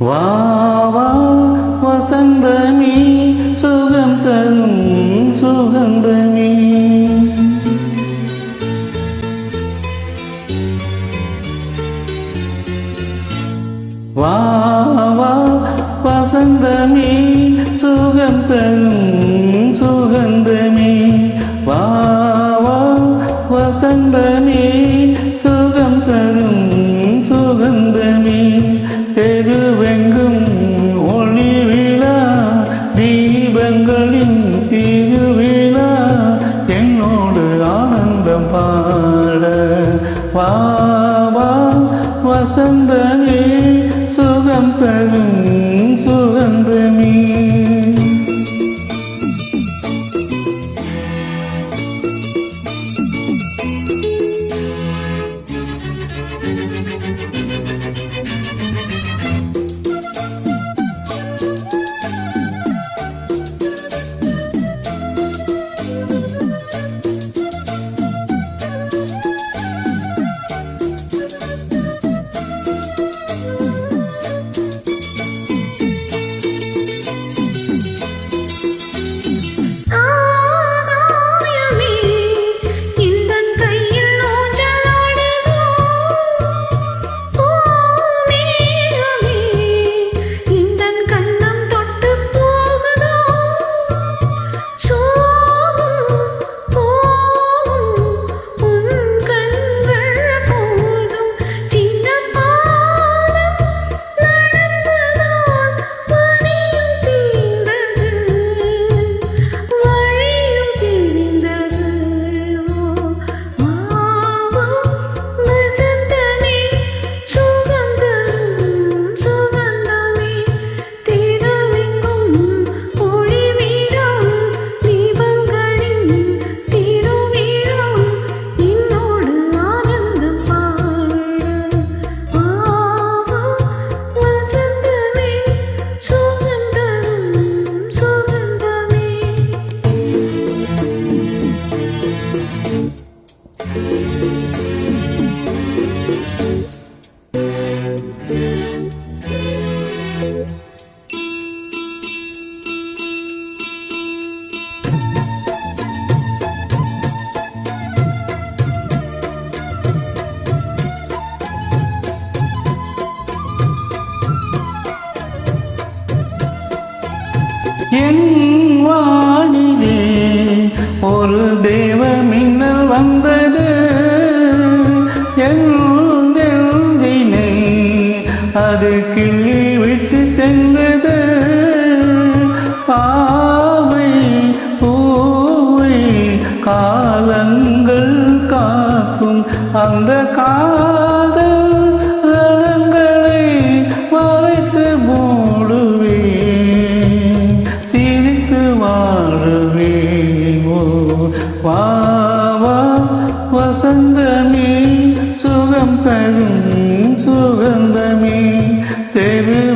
வா வா வசந்தமி சுகம் தரும் சுகந்தமி. வா வா வசந்தமி சுகம் தரும் பாட வா வா வசந்தமே சுகம் தரும் சுகந்தமே. என் வானிலே ஒரு தேவ மின்னல் வந்தது. என் நெஞ்சினை அது கிள்ளி விட்டு சென்றது. பாவை பூவை காலங்கள் காக்கும் அந்த காதல் வசந்தமே சுகம் தரும் சுகந்தமே. தெரு